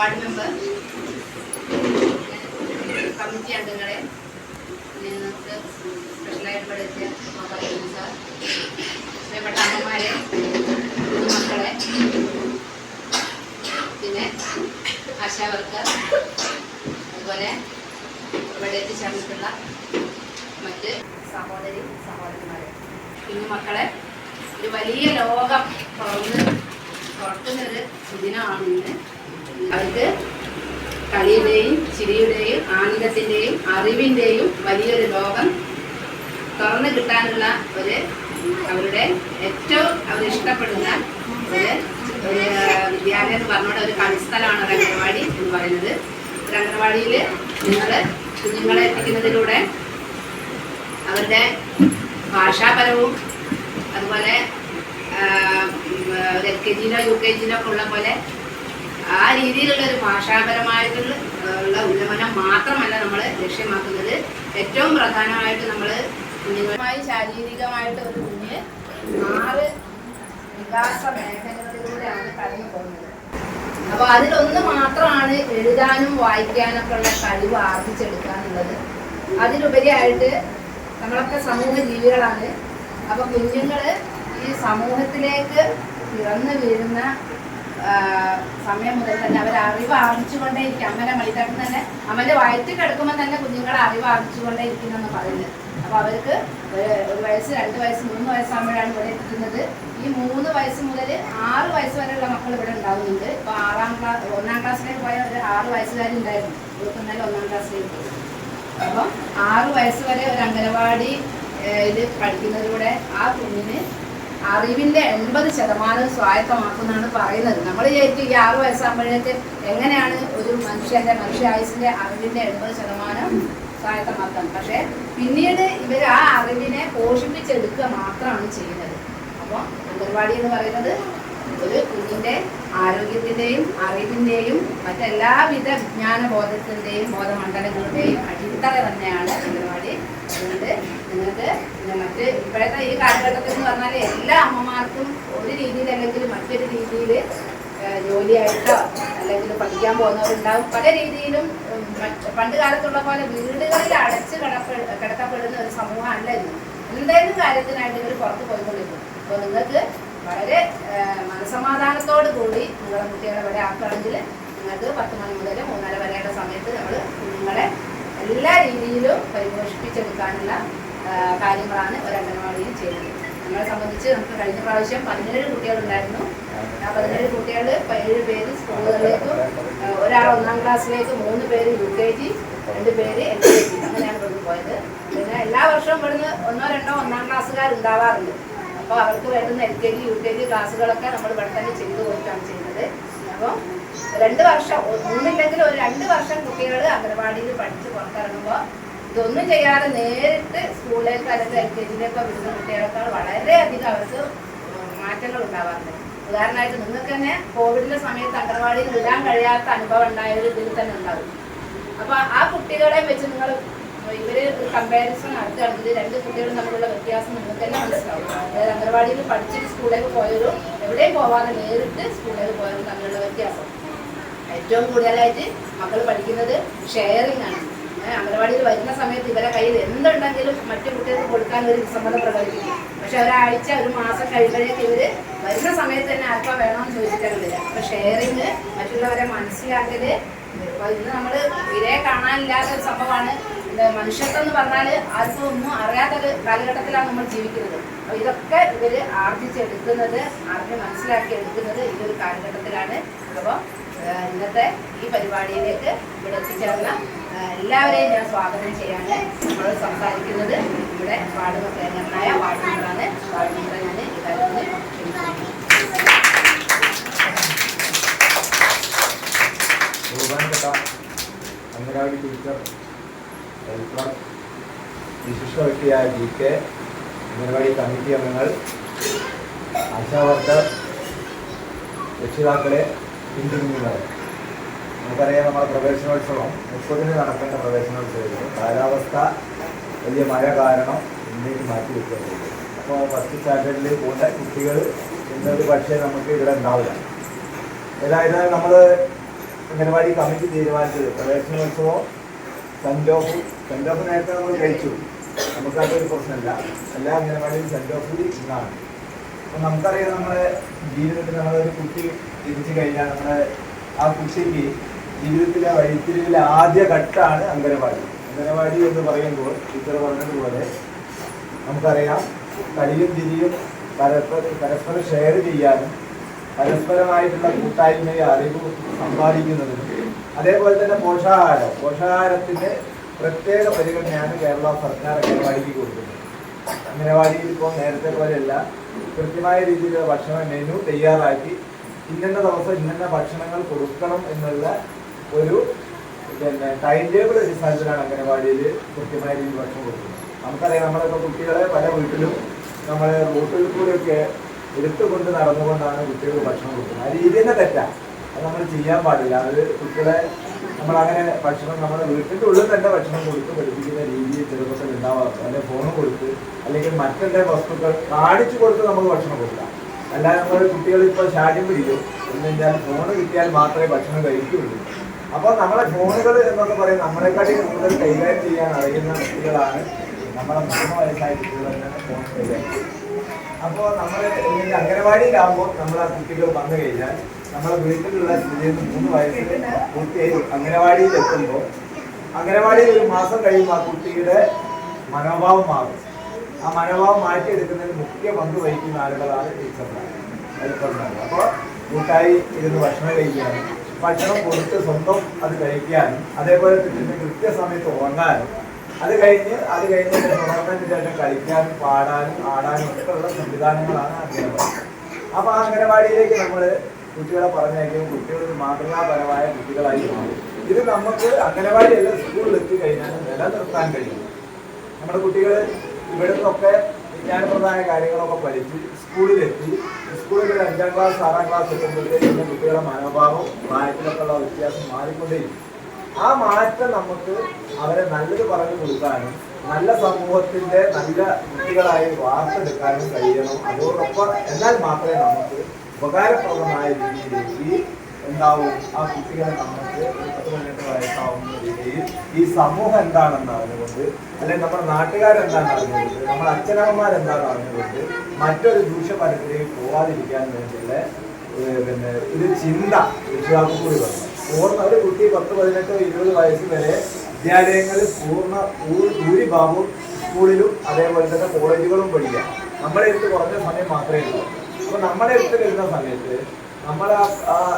Ward member committee അംഗങ്ങളെ നിങ്ങൾക്ക് സ്പെഷ്യലായിട്ട് സാർ പ്രിയപ്പെട്ട അമ്മമാരെ മക്കളെ പിന്നെ ആശാവർക്കർ അതുപോലെ ഇവിടെ എത്തിച്ചേർന്നിട്ടുള്ള മറ്റ് സഹോദരി സഹോദരന്മാരെ കുഞ്ഞു മക്കളെ. ഒരു വലിയ ലോകം തുറന്ന് തുറക്കുന്നൊരു ദിനമാണ് ഇന്ന് അവർക്ക് കളിയുടെയും ചിരിയുടെയും ആനന്ദത്തിന്റെയും അറിവിന്റെയും വലിയൊരു ലോകം തുറന്നു കിട്ടാനുള്ള ഒരു അവരുടെ ഏറ്റവും അവരിഷ്ടപ്പെടുന്ന ഒരു ഒരു വിദ്യാലയം എന്ന് പറഞ്ഞുകൊണ്ട് ഒരു കളിസ്ഥലമാണ് ഒരു എന്ന് പറയുന്നത്. ഒരു അംഗനവാടിയിൽ നിങ്ങൾ കുഞ്ഞുങ്ങളെ എത്തിക്കുന്നതിലൂടെ അവരുടെ ഭാഷാപരവും അതുപോലെ എൽ കെ ജിയിലോ യു കെ ജിയിലോ ഒക്കെ ഉള്ള പോലെ ആ രീതിയിലുള്ള ഒരു ഭാഷാപരമായിട്ടുള്ള ഉള്ള ഉന്നമനം മാത്രമല്ല നമ്മൾ ലക്ഷ്യമാക്കുന്നത്. ഏറ്റവും പ്രധാനമായിട്ട് നമ്മൾ കുഞ്ഞുങ്ങളുമായി ശാരീരികമായിട്ട് ഒരു കുഞ്ഞ് ആറ് വികാസ മേഖലകളിലൂടെയാണ് കടന്നു പോകുന്നത്. അപ്പോൾ അതിലൊന്ന് മാത്രമാണ് എഴുതാനും വായിക്കാനൊക്കെ ഉള്ള കഴിവ് ആർജിച്ചെടുക്കാനുള്ളത്. അതിലുപരിയായിട്ട് നമ്മളൊക്കെ സമൂഹ ജീവികളാണ്. അപ്പോൾ കുഞ്ഞുങ്ങൾ ഈ സമൂഹത്തിലേക്ക് പിറന്നു വീഴുന്ന സമയം മുതൽ തന്നെ അവർ അറിവ് ആർജിച്ചുകൊണ്ടേയിരിക്കും. അമ്മനെ മടിത്തട്ടിൽ തന്നെ അമ്മന്റെ വയറ്റിൽ കിടക്കുമ്പോൾ തന്നെ കുഞ്ഞുങ്ങളെ അറിവ് ആർജിച്ചുകൊണ്ടേ ഇരിക്കുന്നെന്ന് പറയുന്നത്. അപ്പൊ അവർക്ക് ഒരു വയസ്സ് രണ്ട് വയസ്സ് മൂന്ന് വയസ്സാകുമ്പോഴാണ് ഇവിടെ എത്തുന്നത് ഈ മൂന്ന് വയസ്സ് മുതൽ ആറ് വയസ്സ് വരെയുള്ള മക്കൾ ഇവിടെ ഉണ്ടാവുന്നുണ്ട്. ഇപ്പൊ ആറാം ക്ലാസ് ഒന്നാം ക്ലാസ്സിലേക്ക് പോയ ഒരു ആറ് വയസ്സുകാരുണ്ടായിരുന്നു ഇവർക്ക് ഒന്നാം ക്ലാസ്സിലേക്ക് പോയി. അപ്പം ആറ് വയസ്സ് വരെ ഒരു അംഗനവാടി ഇത് പഠിക്കുന്നതിലൂടെ ആ കുഞ്ഞിന് അറിവിന്റെ എൺപത് ശതമാനം സ്വായത്തമാക്കുന്നാണ് പറയുന്നത്. നമ്മൾ വിചാരിച്ചു ഈ ആറ് വയസ്സാകുമ്പോഴേക്ക് എങ്ങനെയാണ് ഒരു മനുഷ്യന്റെ മനുഷ്യായുസിന്റെ അറിവിന്റെ എൺപത് ശതമാനം സ്വായത്തമാക്കാൻ. പക്ഷെ പിന്നീട് ഇവർ ആ അറിവിനെ പോഷിപ്പിച്ചെടുക്കുക മാത്രമാണ് ചെയ്യുന്നത്. അപ്പോൾ അംഗൻവാടി എന്ന് പറയുന്നത് ഒരു കുഞ്ഞിന്റെ ആരോഗ്യത്തിന്റെയും അറിവിന്റെയും മറ്റെല്ലാവിധ വിജ്ഞാന ബോധത്തിന്റെയും ബോധമണ്ഡലങ്ങളുടെയും അടിത്തറ തന്നെയാണ് അംഗൻവാടി. അതുകൊണ്ട് നിങ്ങൾക്ക് മറ്റ് ഇപ്പോഴത്തെ ഈ കാലഘട്ടത്തിൽ എന്ന് പറഞ്ഞാൽ എല്ലാ അമ്മമാർക്കും ഒരു രീതിയിൽ അല്ലെങ്കിൽ മറ്റൊരു രീതിയിൽ ജോലിയായിട്ടോ അല്ലെങ്കിൽ പഠിക്കാൻ പോകുന്നവരുണ്ടാവും. പല രീതിയിലും പണ്ട് കാലത്തുള്ള പോലെ വീടുകളിൽ അടച്ച് കിടപ്പ കിടക്കപ്പെടുന്ന ഒരു സമൂഹമല്ല ഇന്ന് എന്തെങ്കിലും കാര്യത്തിനായിട്ട് ഇവർ പുറത്ത് പോയിക്കൊണ്ടിരിക്കും അപ്പോൾ നിങ്ങൾക്ക് വളരെ മനസമാധാനത്തോടു കൂടി നിങ്ങളുടെ കുട്ടികളെ ഇവിടെ ആക്കുകയാണെങ്കിൽ നിങ്ങൾക്ക് പത്ത് മണി മുതൽ മൂന്നര വരെയുള്ള സമയത്ത് നമ്മൾ നിങ്ങളെ എല്ലാ രീതിയിലും പരിപോഷിപ്പിച്ചെടുക്കാനുള്ള കാര്യങ്ങളാണ് ഒരു അംഗനവാടിയിൽ ചെയ്യുന്നത്. നമ്മളെ സംബന്ധിച്ച് നമുക്ക് കഴിഞ്ഞ പ്രാവശ്യം പതിനേഴ് കുട്ടികളുണ്ടായിരുന്നു. ആ പതിനേഴ് കുട്ടികൾ ഏഴ് പേര് സ്കൂളുകളിലേക്കും ഒരാൾ ഒന്നാം ക്ലാസ്സിലേക്ക് മൂന്ന് പേര് യു കെ ജി രണ്ട് പേര് എൽ കെ ജി അങ്ങനെയാണ് ഇവിടുന്ന് പോയത്. പിന്നെ എല്ലാ വർഷവും ഇവിടുന്ന് ഒന്നോ രണ്ടോ ഒന്നാം ക്ലാസ്സുകാർ ഉണ്ടാവാറുണ്ട്. അപ്പോൾ അവർക്ക് വേണ്ടുന്ന L K G U K G ക്ലാസ്സുകളൊക്കെ നമ്മൾ ഇവിടെ തന്നെ ചെയ്തു കൊടുക്കുകയാണ് ചെയ്യുന്നത്. അപ്പോൾ രണ്ട് വർഷം ഒന്നില്ലെങ്കിൽ ഒരു രണ്ട് വർഷം കുട്ടികൾ അംഗനവാടിയിൽ പഠിച്ച് പുറത്തിറങ്ങുമ്പോൾ ഇതൊന്നും ചെയ്യാതെ നേരിട്ട് സ്കൂളിലേക്ക് അല്ലെങ്കിൽ എൽ കെ ജിയിലേക്കോ വിടുന്ന കുട്ടികളെക്കാൾ വളരെയധികം അവർക്ക് മാറ്റങ്ങൾ ഉണ്ടാവാറുണ്ട്. ഉദാഹരണമായിട്ട് നിങ്ങൾക്ക് തന്നെ കോവിഡിന്റെ സമയത്ത് അംഗനവാടിയിൽ വിടാൻ കഴിയാത്ത അനുഭവം ഉണ്ടായ ഒരു ഇതിൽ തന്നെ ഉണ്ടാവും. അപ്പൊ ആ കുട്ടികളെ വെച്ച് നിങ്ങൾ ഇവർ കമ്പാരിസൺ നടത്തുകയാണെങ്കിൽ രണ്ട് കുട്ടികളും തമ്മിലുള്ള വ്യത്യാസം നിങ്ങൾക്ക് തന്നെ മനസ്സിലാവും. അതായത് അംഗനവാടിയിൽ പഠിച്ചിട്ട് സ്കൂളിലേക്ക് പോയവരും എവിടെയും പോവാതെ നേരിട്ട് സ്കൂളിലേക്ക് പോയവരും തമ്മിലുള്ള വ്യത്യാസം. ഏറ്റവും കൂടുതലായിട്ട് മക്കൾ പഠിക്കുന്നത് ഷെയറിംഗ് ആണ്. അംഗനവാടിയിൽ വരുന്ന സമയത്ത് ഇവരെ കയ്യിൽ എന്തുണ്ടെങ്കിലും മറ്റു കുട്ടികൾക്ക് കൊടുക്കാൻ ഒരു വിസമ്മതം പ്രകടിപ്പിക്കും. പക്ഷെ ഒരാഴ്ച ഒരു മാസം കഴിയുമ്പോഴേക്ക് ഇവർ വരുന്ന സമയത്ത് തന്നെ ആർക്കാ വേണമെന്ന് ചോദിച്ചിട്ടാണ് വരിക. അപ്പൊ ഷെയറിങ് മറ്റുള്ളവരെ മനസ്സിലാക്കൽ ഇന്ന് നമ്മൾ ഇരയെ കാണാനില്ലാത്ത ഒരു സംഭവമാണ്. മനുഷ്യത്വം എന്ന് പറഞ്ഞാൽ ആർക്കും ഒന്നും അറിയാത്തൊരു കാലഘട്ടത്തിലാണ് നമ്മൾ ജീവിക്കുന്നത്. അപ്പൊ ഇതൊക്കെ ഇവർ ആർജിച്ചെടുക്കുന്നത് ആർജി മനസ്സിലാക്കി എടുക്കുന്നത് ഈ ഒരു കാലഘട്ടത്തിലാണ്. അപ്പോൾ ഇന്നത്തെ ഈ പരിപാടിയിലേക്ക് ഇവിടെ എത്തിച്ചേർന്ന എല്ലാവരെയും ഞാൻ സ്വാഗതം ചെയ്യാണ് നമ്മൾ സംസാരിക്കുന്നത്. ഇവിടെ വാർഡ് മെമ്പറായ വാർഡ് മെമ്പറാണ് വാർഡ് മെമ്പറെ ഞാൻ വിശിഷ്ട വ്യക്തിയായ ജി കെ അംഗനവാടി കമ്മിറ്റി അംഗങ്ങൾ ആശാവർക്കർ രക്ഷിതാക്കളെ പിന്തുണയുന്നവർ. നമുക്കറിയാം നമ്മുടെ പ്രവേശനോത്സവം മുപ്പതിന് നടക്കേണ്ട പ്രവേശനോത്സവത്തിൽ കാലാവസ്ഥ വലിയ മഴ കാരണം ഇന്നേക്ക് മാറ്റി വെക്കുന്നത് അപ്പോൾ ഫസ്റ്റ് സ്റ്റാൻഡേർഡിൽ പോകുന്ന കുട്ടികൾ ഇന്നത് പക്ഷേ നമുക്ക് ഇവിടെ ഉണ്ടാവില്ല. ഏതായാലും നമ്മൾ അംഗനവാടി കമ്മിറ്റി തീരുമാനിച്ചത് പ്രവേശനോത്സവം സെന്റ് ഓഫ് സെന്റ് ഓഫ് നേരത്തെ നമ്മൾ കഴിച്ചു നമുക്കതൊരു പ്രശ്നമില്ല. എല്ലാ അംഗനവാടിയും സെന്റ് ഓഫ് ഇന്നാണ്. അപ്പം നമുക്കറിയാം നമ്മുടെ ജീവിതത്തിൽ നമ്മളൊരു കുട്ടി ജനിച്ചു കഴിഞ്ഞാൽ നമ്മുടെ ആ കുട്ടിക്ക് ജീവിതത്തിലെ വഴിത്തിരിവിലെ ആദ്യ ഘട്ടമാണ് അംഗനവാടി. അംഗനവാടി എന്ന് പറയുമ്പോൾ ടീച്ചർ പറഞ്ഞതുപോലെ നമുക്കറിയാം കളിയും തിരിയും പരസ്പരം പരസ്പരം ഷെയർ ചെയ്യാനും പരസ്പരമായിട്ടുള്ള കൂട്ടായ്മയും അറിവ് സമ്പാദിക്കുന്നതിനും അതേപോലെ തന്നെ പോഷകാഹാരം. പോഷകാഹാരത്തിന് പ്രത്യേക പരിഗണനയാണ് കേരള സർക്കാർ അംഗനവാടിക്ക് കൊടുക്കുന്നത്. അംഗനവാടിയിൽ ഇപ്പോൾ നേരത്തെ പോലെയല്ല കൃത്യമായ രീതിയിലുള്ള ഭക്ഷണ മെനു തയ്യാറാക്കി ഇന്നത്തെ ദിവസം ഇന്നത്തെ ഭക്ഷണങ്ങൾ കൊടുക്കണം എന്നുള്ള ഒരു പിന്നെ ടൈം ടേബിൾ അടിസ്ഥാനത്തിലാണ് അംഗനവാടിയിൽ കൃത്യമായ രീതിയിൽ ഭക്ഷണം കൊടുക്കുന്നത്. നമുക്കറിയാം നമ്മളിപ്പോൾ കുട്ടികളെ പല വീട്ടിലും നമ്മൾ റോട്ടിൽ കൂടെയൊക്കെ എടുത്തുകൊണ്ട് നടന്നുകൊണ്ടാണ് കുട്ടികൾ ഭക്ഷണം കൊടുക്കുന്നത്. ആ രീതി തന്നെ തെറ്റാണ് അത് നമ്മൾ ചെയ്യാൻ പാടില്ല. അത് കുട്ടികളെ നമ്മളങ്ങനെ ഭക്ഷണം നമ്മുടെ വീട്ടിന്റെ ഉള്ളിൽ തന്നെ ഭക്ഷണം കൊടുത്ത് പഠിപ്പിക്കുന്ന രീതി ചെറുപ്പത്തിൽ ഉണ്ടാവാറുണ്ട്. അല്ലെങ്കിൽ ഫോൺ കൊടുത്ത് അല്ലെങ്കിൽ മറ്റെന്തെങ്കിലും വസ്തുക്കൾ കാണിച്ചു കൊടുത്ത് നമുക്ക് ഭക്ഷണം കൊടുക്കാം. അല്ലാതെ നമ്മൾ കുട്ടികൾ ഇപ്പോൾ ശാഠ്യം പിടിക്കും. എന്ന് വെച്ചാൽ ഫോൺ കിട്ടിയാൽ മാത്രമേ ഭക്ഷണം കഴിക്കുകയുള്ളൂ അപ്പോൾ നമ്മളെ ഫോണുകൾ എന്നൊക്കെ പറയും നമ്മളെക്കാട്ടി കൂടുതൽ കൈകാര്യം ചെയ്യാൻ അറിയുന്ന കുട്ടികളാണ് നമ്മളെ മൂന്ന് വയസ്സായ കുട്ടികൾ ഫോൺ കൈകാര്യം അപ്പോൾ നമ്മൾ ഇല്ലെങ്കിൽ അംഗനവാടിയിലാകുമ്പോൾ നമ്മൾ ആ കുട്ടികൾ വന്നു കഴിഞ്ഞാൽ നമ്മളെ വീട്ടിലുള്ള സ്ഥിതിയിൽ മൂന്ന് വയസ്സിൽ കുട്ടിയായി അംഗനവാടിയിൽ എത്തുമ്പോൾ അംഗനവാടിയിൽ ഒരു മാസം കഴിയുമ്പോൾ ആ കുട്ടിയുടെ മനോഭാവം മാറും. ആ മനോഭാവം മാറ്റിയെടുക്കുന്നതിന് മുഖ്യ പങ്ക് വഹിക്കുന്ന ആളുകളാണ് ടീച്ചർമാർ. അപ്പോൾ കൂട്ടായി ഇരുന്ന് ഭക്ഷണം കഴിക്കാനും ഭക്ഷണം കൊടുത്ത് സ്വന്തം അത് കഴിക്കാനും അതേപോലെ തന്നെ കൃത്യസമയത്ത് ഉറങ്ങാനും അത് കഴിഞ്ഞ് അത് കഴിഞ്ഞ് ഉണർന്നതിന് ശേഷം കളിക്കാനും പാടാനും ആടാനും ഒക്കെ ഉള്ള സംവിധാനങ്ങളാണ് അംഗനവാടി അപ്പോൾ ആ അംഗനവാടിയിലേക്ക് നമ്മൾ കുട്ടികളെ പറഞ്ഞയക്കും. കുട്ടികൾ മാതൃകാപരമായ കുട്ടികളായി മാറും. ഇത് നമുക്ക് അംഗനവാടിയല്ല സ്കൂളിൽ എത്തി കഴിഞ്ഞാൽ നിലനിർത്താൻ കഴിയും. നമ്മുടെ കുട്ടികൾ ഇവിടെ നിന്നൊക്കെ വിജ്ഞാനപ്രദമായ കാര്യങ്ങളൊക്കെ പഠിച്ച് സ്കൂളിലെത്തി. സ്കൂളിൽ ഒരു അഞ്ചാം ക്ലാസ് ആറാം ക്ലാസ് എത്തുമ്പോഴത്തേക്കും കുട്ടികളുടെ മനോഭാവം പ്രായത്തിലൊക്കെ ഉള്ള വ്യത്യാസം മാറിക്കൊണ്ടേയിരിക്കും. ആ മാറ്റം നമുക്ക് അവരെ നല്ലത് പറഞ്ഞു കൊടുക്കാനും നല്ല സമൂഹത്തിന്റെ നല്ല കുട്ടികളായി വാർത്തെടുക്കാനും കഴിയണം. അതോടൊപ്പം എന്നാൽ മാത്രമേ നമുക്ക് ഉപകാരപ്രദമായ രീതിയിലേക്ക് എന്താവും ആ കുട്ടികളെ നമുക്ക് പത്ത് പതിനെട്ട് വയസ്സാവുന്ന രീതിയിൽ ഈ സമൂഹം എന്താണെന്ന് അറിഞ്ഞുകൊണ്ട് അല്ലെങ്കിൽ നമ്മുടെ നാട്ടുകാരെന്താണെന്ന് അറിഞ്ഞുകൊണ്ട് നമ്മുടെ അച്ഛനമ്മമാരെന്താണെന്ന് അറിഞ്ഞുകൊണ്ട് മറ്റൊരു ദൂഷ്യഫലത്തിലേക്ക് പോവാതിരിക്കാൻ വേണ്ടിയുള്ള പിന്നെ ഒരു ചിന്ത രക്ഷിതാക്കൾ കൂടി വന്നു. പൂർണ ഒരു കുട്ടി പത്ത് പതിനെട്ടോ ഇരുപത് വയസ്സ് വരെ വിദ്യാലയങ്ങളിൽ പൂർണ ഭൂരിഭാഗവും സ്കൂളിലും അതേപോലെ തന്നെ കോളേജുകളും പഠിക്കാം നമ്മുടെ അടുത്ത് കുറഞ്ഞ സമയം മാത്രമേ ഉള്ളൂ. അപ്പോൾ നമ്മുടെ അടുത്ത് വരുന്ന സമയത്ത് നമ്മളെ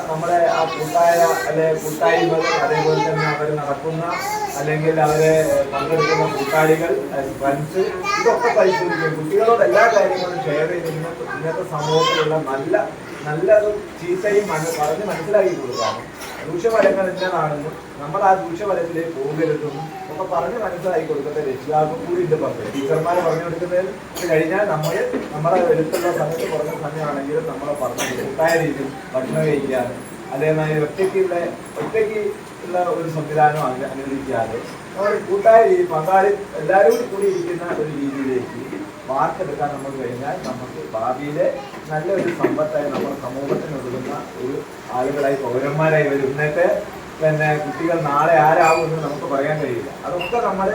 നമ്മളെ ആ കൂട്ടായ അല്ലെ കൂട്ടായ്മകൾ അതേപോലെ തന്നെ അവർ നടക്കുന്ന അല്ലെങ്കിൽ അവരെ പങ്കെടുക്കുന്ന കൂട്ടാളികൾ ഫ്രണ്ട്സ് ഇതൊക്കെ പരിശോധിക്കും കുട്ടികളോട് എല്ലാ കാര്യങ്ങളും ഷെയർ ചെയ്ത് ഇന്നത്തെ ഇന്നത്തെ സമൂഹത്തിലുള്ള നല്ല നല്ലത് ചീത്തയും പറഞ്ഞ് മനസ്സിലാക്കി കൊടുക്കാനും ദൂഷ്യഫലങ്ങൾ എന്താണെന്നും നമ്മൾ ആ ദൂഷ്യഫലത്തിലേക്ക് പോകരുതും ഒക്കെ പറഞ്ഞ് മനസ്സിലാക്കി കൊടുക്കേണ്ട രക്ഷിതാക്കൾ കൂടി ഉണ്ട് പറഞ്ഞു ടീച്ചർമാർ പറഞ്ഞു കൊടുക്കുന്നതിൽ കഴിഞ്ഞാൽ നമ്മൾ നമ്മുടെ എടുത്തുള്ള സമയത്ത് കുറഞ്ഞ സമയമാണെങ്കിലും നമ്മളെ പറഞ്ഞ കൂട്ടായ രീതിയിൽ ഭക്ഷണം കഴിക്കാനും അതേമാതിരി ഒറ്റയ്ക്കുള്ള ഒറ്റയ്ക്ക് ഉള്ള ഒരു സംവിധാനം അനു- അനുവദിക്കാതെ നമ്മൾ കൂട്ടായ രീതി പങ്കാളി എല്ലാവരും കൂടി ഇരിക്കുന്ന ഒരു രീതിയിലേക്ക് വാർത്തെടുക്കാൻ നമ്മൾ കഴിഞ്ഞാൽ നമുക്ക് ഭാവിയിലെ നല്ലൊരു സമ്പത്തായി നമ്മൾ സമൂഹത്തിന് ഒതുങ്ങുന്ന ഒരു ആളുകളായി പൗരന്മാരായി വരും. ഇന്നത്തെ പിന്നെ കുട്ടികൾ നാളെ ആരാകും എന്ന് നമുക്ക് പറയാൻ കഴിയില്ല. അതൊക്കെ നമ്മൾ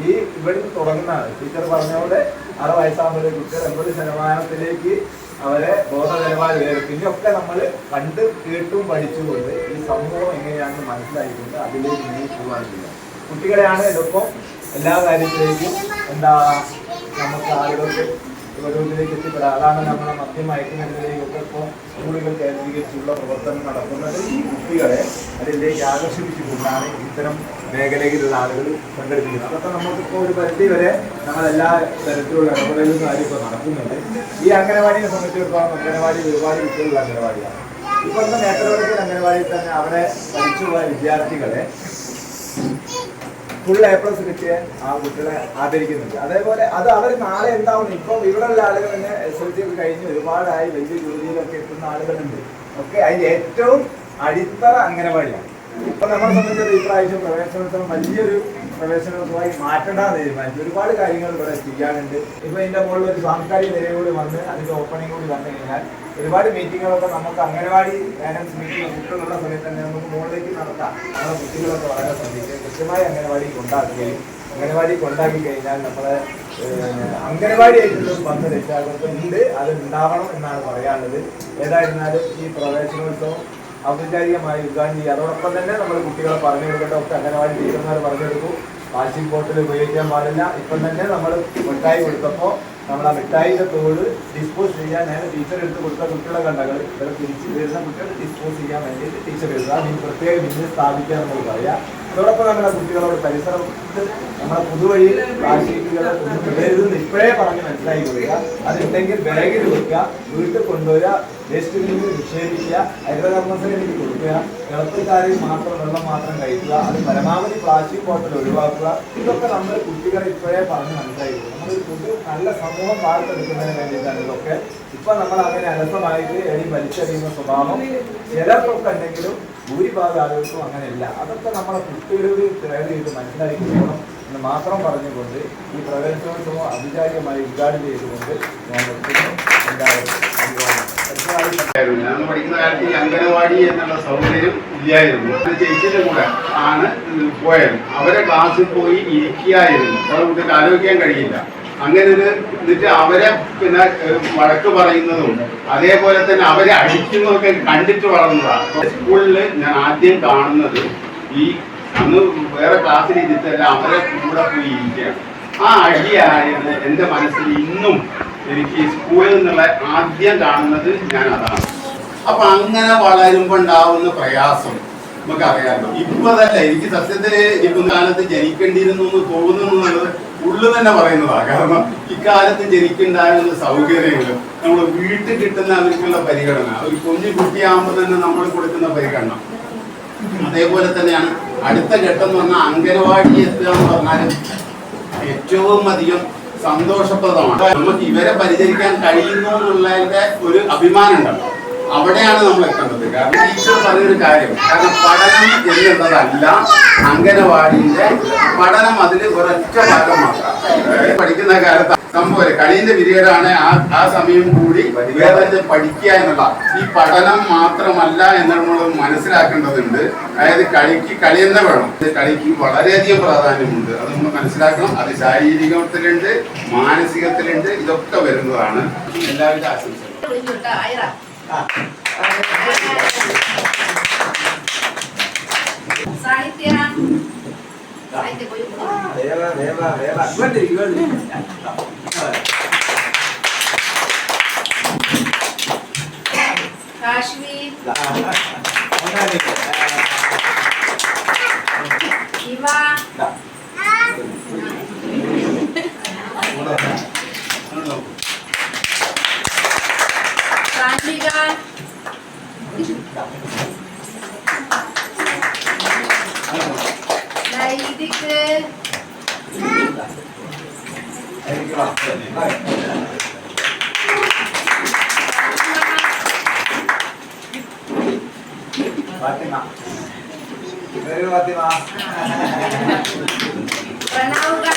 ഈ ഇവിടുന്ന് തുടങ്ങുന്നതാണ്. ടീച്ചർ പറഞ്ഞ പോലെ ആറ് വയസ്സാകുമ്പോൾ കുട്ടികൾ എൺപത് ശതമാനത്തിലേക്ക് അവരെ ബോധനിലവാരം പിന്നെ ഒക്കെ നമ്മൾ കണ്ട് കേട്ടും പഠിച്ചുകൊണ്ട് ഈ സമൂഹം എങ്ങനെയാണെന്ന് മനസ്സിലായിക്കൊണ്ട് അതിലേക്ക് ഇനി പോകാൻ കുട്ടികളെയാണ് എളുപ്പം എല്ലാ കാര്യത്തിലേക്കും എന്താ നമുക്ക് ആളുകൾക്ക് ഓരോന്നിലേക്ക് എത്തിപ്പെടാം. അതാണ് നമ്മുടെ മദ്യമയക്കുന്നതിലേക്കൊക്കെ ഇപ്പോൾ സ്കൂളുകൾ കേന്ദ്രീകരിച്ചുള്ള പ്രവർത്തനം നടക്കുന്നത്. ഈ കുട്ടികളെ അതിലേക്ക് ആകർഷിപ്പിച്ചുകൊണ്ടാണ് ഇത്തരം മേഖലയിലുള്ള ആളുകൾ സംഘടിപ്പിക്കുന്നത്. അതൊക്കെ നമുക്കിപ്പോൾ ഒരു പരിധി വരെ നമ്മളെല്ലാ തരത്തിലുള്ള ഇടപെടലും കാര്യം ഇപ്പോൾ നടക്കുന്നുണ്ട്. ഈ അംഗനവാടിയെ സംബന്ധിച്ചിടത്തോളം അംഗനവാടി ഒരുപാട് കുട്ടികളുള്ള അംഗനവാടിയാണ്. ഇപ്പോഴത്തെ നേട്ടവർക്ക് അംഗനവാടിയിൽ തന്നെ അവിടെ പഠിച്ചുപോയ വിദ്യാർത്ഥികളെ ഫുൾ എ പ്ലസ് കിട്ടിയ ആ കുട്ടികളെ ആദരിക്കുന്നുണ്ട്. അതേപോലെ അത് അവർ നാളെ എന്താവും? ഇപ്പം ഇവിടെയുള്ള ആളുകൾ തന്നെ എസ് എൽ സി കഴിഞ്ഞ് ഒരുപാടായി വലിയ ജോലിയിലൊക്കെ എത്തുന്ന ആളുകളുണ്ട്. ഒക്കെ അതിന്റെ ഏറ്റവും അടിത്തറ അംഗനവാടിയാണ്. ഇപ്പൊ നമ്മളെ സംബന്ധിച്ചത് ഇപ്രാവശ്യം പ്രാവശ്യം പ്രവേശനോത്സവം വലിയൊരു പ്രവേശനോത്സവമായി മാറ്റേണ്ടാന്ന് തീരുമാനിച്ചു ഒരുപാട് കാര്യങ്ങൾ ഇവിടെ ചെയ്യാനുണ്ട്. ഇപ്പൊ ഇതിന്റെ മുകളിൽ ഒരു സാംസ്കാരിക നിലയിൽ കൂടി വന്ന് അതിന്റെ ഓപ്പണിംഗ് കൂടി വന്നു കഴിഞ്ഞാൽ ഒരുപാട് മീറ്റിങ്ങുകളൊക്കെ നമുക്ക് അംഗനവാടി പേരൻസ് മീറ്റിംഗ് കുട്ടികളുള്ള സമയത്ത് തന്നെ നമുക്ക് മുകളിലേക്ക് നടത്താം. നമ്മുടെ കുട്ടികളൊക്കെ വളരെ ശ്രദ്ധിച്ച് കൃത്യമായി അംഗനവാടി കൊണ്ടാക്കുകയും അംഗനവാടി കൊണ്ടാക്കി കഴിഞ്ഞാൽ നമ്മളെ ഏഹ്, അംഗനവാടിയായിട്ടുള്ള ഒരു പങ്ക് ഉണ്ട്. അത് ഉണ്ടാവണം എന്നാണ് പറയാനുള്ളത്. ഏതായിരുന്നാലും ഈ പ്രവേശനോത്സവം ഔപചാരികമായി ഉദ്ഘാടനം ചെയ്യുക അതോടൊപ്പം തന്നെ നമ്മൾ കുട്ടികളെ പറഞ്ഞു കൊടുക്കട്ടെ ഒക്കെ അംഗനവാടി ടീച്ചർമാർ പറഞ്ഞു കൊടുക്കും. വാഷിംഗ് ബോട്ടിൽ ഉപയോഗിക്കാൻ പാടില്ല. ഇപ്പം തന്നെ നമ്മൾ മിഠായി കൊടുത്തപ്പോൾ നമ്മൾ ആ മിഠായിയുടെ തോട് ഡിസ്പോസ് ചെയ്യാൻ നേരെ ടീച്ചർ എടുത്ത് കൊടുത്ത കുട്ടികളെ കണ്ടകൾ ഇവരെ തിരിച്ച് വരുന്ന കുട്ടികൾ ഡിസ്പോസ് ചെയ്യാൻ വേണ്ടിയിട്ട് ടീച്ചർ എഴുതുക. അതിന് പ്രത്യേക ബിന്ദു സ്ഥാപിക്കുക എന്നുള്ളത് പറയാം. അതോടൊപ്പം നമ്മുടെ കുട്ടികളോട് പരിസരം നമ്മുടെ പുതുവഴിയിൽ ഇടരുതെന്ന് ഇപ്പോഴേ പറഞ്ഞ് മനസ്സിലാക്കി കൊടുക്കുക അതുണ്ടെങ്കിൽ ബാഗിൽ വെക്കുക വീട്ടിൽ കൊണ്ടുവരിക വേസ്റ്റ് ബിന്നിൽ നിക്ഷേപിക്കുക ഹരിതകർമ്മസേനയ്ക്ക് കൊടുക്കുക ഇളത്തുകാരിൽ മാത്രം വെള്ളം മാത്രം കഴിക്കുക അത് പരമാവധി പ്ലാസ്റ്റിക് ബോട്ടിൽ ഒഴിവാക്കുക. ഇതൊക്കെ നമ്മൾ കുട്ടികളെ ഇപ്പോഴേ പറഞ്ഞ് മനസ്സിലായിരുന്നു നമ്മളൊരു പുതിയ നല്ല സമൂഹം വാർത്തെടുക്കുന്നതിന് വേണ്ടിയിട്ടാണ് ഇതൊക്കെ. ഇപ്പം നമ്മൾ അങ്ങനെ അലസമായിട്ട് എടി വലിച്ചെറിയുന്ന സ്വഭാവം. ചിലർക്കൊക്കെ ഉണ്ടെങ്കിലും ഭൂരിഭാഗം ആളുകൾക്കും അങ്ങനെയല്ല. അതൊക്കെ നമ്മളെ കുട്ടികളോട് ട്രെയിൻ ചെയ്ത് മനസ്സിലാക്കി കൊടുക്കണം എന്ന് മാത്രം പറഞ്ഞുകൊണ്ട് ഈ പ്രവേശനോത്സവം അധികാരികമായി ഉദ്ഘാടനം ചെയ്തുകൊണ്ട് ഞാൻ. ഞാൻ പഠിക്കുന്ന കാലത്ത് അംഗനവാടി എന്നുള്ള സൗകര്യം ഇല്ലായിരുന്നു. ചേച്ചിയുടെ കൂടെ ആണ് പോയത്. അവരെ ക്ലാസ്സിൽ പോയി ഇരിക്കുകയായിരുന്നു. അവരെ കുട്ടിക്ക് ആലോചിക്കാൻ കഴിയില്ല. അങ്ങനെ ഒരു എന്നിട്ട് അവരെ പിന്നെ വഴക്ക് പറയുന്നതും അതേപോലെ തന്നെ അവരെ അടിക്കുന്നതൊക്കെ കണ്ടിട്ട് വളർന്നതാണ്. സ്കൂളിൽ ഞാൻ ആദ്യം കാണുന്നത് ഈ അന്ന് വേറെ ക്ലാസ്സിൽ ഇരുത്തല്ല അവരെ കൂടെ പോയി ഇരിക്കുകയാണ് ആ അടിയായത് എന്റെ മനസ്സിൽ ഇന്നും എനിക്ക് സ്കൂളിൽ നിന്നുള്ള ആദ്യം കാണുന്നത് ഞാൻ അതാണ്. അപ്പൊ അങ്ങനെ വളരുമ്പോ ഉണ്ടാവുന്ന പ്രയാസം നമുക്ക് അറിയാമല്ലോ ഇപ്പൊ തന്നെ എനിക്ക് സത്യത്തിൽ കാലത്ത് ജനിക്കേണ്ടിയിരുന്നു എന്ന് തോന്നുന്നു എന്നുള്ളത് ഉള്ളു തന്നെ പറയുന്നതാണ്. കാരണം ഇക്കാലത്ത് ജനിക്കുണ്ടായിരുന്ന സൗകര്യങ്ങൾ നമ്മൾ വീട്ടിൽ കിട്ടുന്ന അവർക്കുള്ള പരിഗണന ഒരു കുഞ്ഞു കുട്ടിയാകുമ്പോൾ തന്നെ നമ്മൾ കൊടുക്കുന്ന പരിഗണന. അതേപോലെ തന്നെയാണ് അടുത്ത ഘട്ടം എന്ന് പറഞ്ഞാൽ അംഗനവാടി എത്തുക എന്ന് പറഞ്ഞാൽ ഏറ്റവും അധികം സന്തോഷപ്രദമാണ്. നമുക്ക് ഇവരെ പരിചരിക്കാൻ കഴിയുന്നു എന്നുള്ളതിന്റെ ഒരു അഭിമാനം ഉണ്ടല്ലോ. അവിടെയാണ് നമ്മൾ എത്തേണ്ടത്. കാരണം ടീച്ചർ പറഞ്ഞൊരു കാര്യം കാരണം പഠനം എന്നുള്ളതല്ല അംഗനവാടിന്റെ പഠനം അതിൽ ഒരൊറ്റ ഭാഗം മാത്രം. പഠിക്കുന്ന കാലത്ത് സംഭവം കളിന്റെ പീരീഡാണ് ആ ആ സമയം കൂടി വേദന പഠിക്കുക എന്നുള്ള. ഈ പഠനം മാത്രമല്ല എന്ന് നമ്മൾ മനസ്സിലാക്കേണ്ടതുണ്ട്. അതായത് കളിക്ക് കളി തന്നെ വേണം. കളിക്ക് വളരെയധികം പ്രാധാന്യമുണ്ട്. അത് നമ്മൾ മനസ്സിലാക്കണം. അത് ശാരീരികത്തിലുണ്ട് മാനസികത്തിലുണ്ട് ഇതൊക്കെ വരുന്നതാണ്. എല്ലാവരുടെ ആശംസകളും ಸಾಹಿತ್ಯ ಸಾಹಿತ್ಯ ದೇವ ದೇವ ದೇವ ಬನ್ನಿ ಬನ್ನಿ ಕಾಶ್ಮೀ ಹಿಮ ನೋಡೋಣ Sandigan. நான் இதுக்கு பாத்திமா வெரி பாத்திமா பிரணாவுக்கா